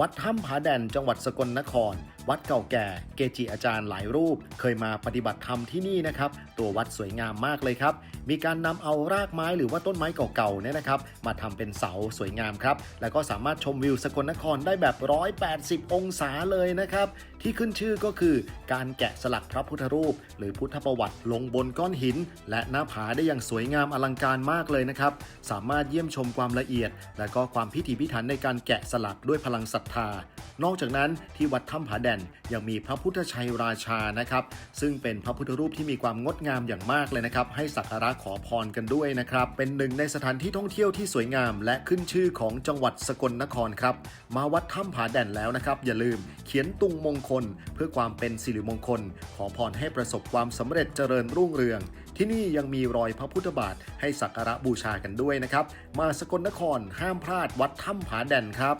วัดถ้ำผาแดนจังหวัดสกลนคร วัดเก่าแก่ เกจิอาจารย์หลายรูป เคยมาปฏิบัติธรรมที่นี่นะครับ ตัววัดสวยงามมากเลยครับ มีการนำเอารากไม้หรือว่าต้นไม้เก่าๆเนี่ยนะครับ มาทำเป็นเสาสวยงามครับ แล้วก็สามารถชมวิวสกลนครได้แบบ 180 องศาเลยนะครับ ที่ขึ้นชื่อก็คือการแกะสลักพระพุทธรูป หรือพุทธประวัติลงบนก้อนหิน และหน้าผาได้อย่างสวยงามอลังการมากเลยนะครับ สามารถเยี่ยมชมความละเอียด และก็ความพิถีพิถันในการแกะสลักด้วยพลังศรัทธา นอกจากนั้นที่วัดถ้ำผาแดนยังมีพระพุทธชัยราชานะครับ ซึ่งเป็นพระพุทธรูปที่มีความงดงามอย่างมากเลยนะครับ ให้สักการะขอพรกันด้วยนะครับ เป็นหนึ่งในสถานที่ท่องเที่ยวที่สวยงาม และขึ้นชื่อของจังหวัดสกลนครครับ มาวัดถ้ำผาแดนแล้วนะครับ อย่าลืมเขียนตุงมงคล เพื่อความเป็นสิริมงคล ขอพรให้ประสบความสำเร็จเจริญรุ่งเรือง ที่นี่ยังมีรอยพระพุทธบาทให้สักการะบูชากันด้วยนะครับ มาสกลนครห้ามพลาดวัดถ้ำผาแดนครับ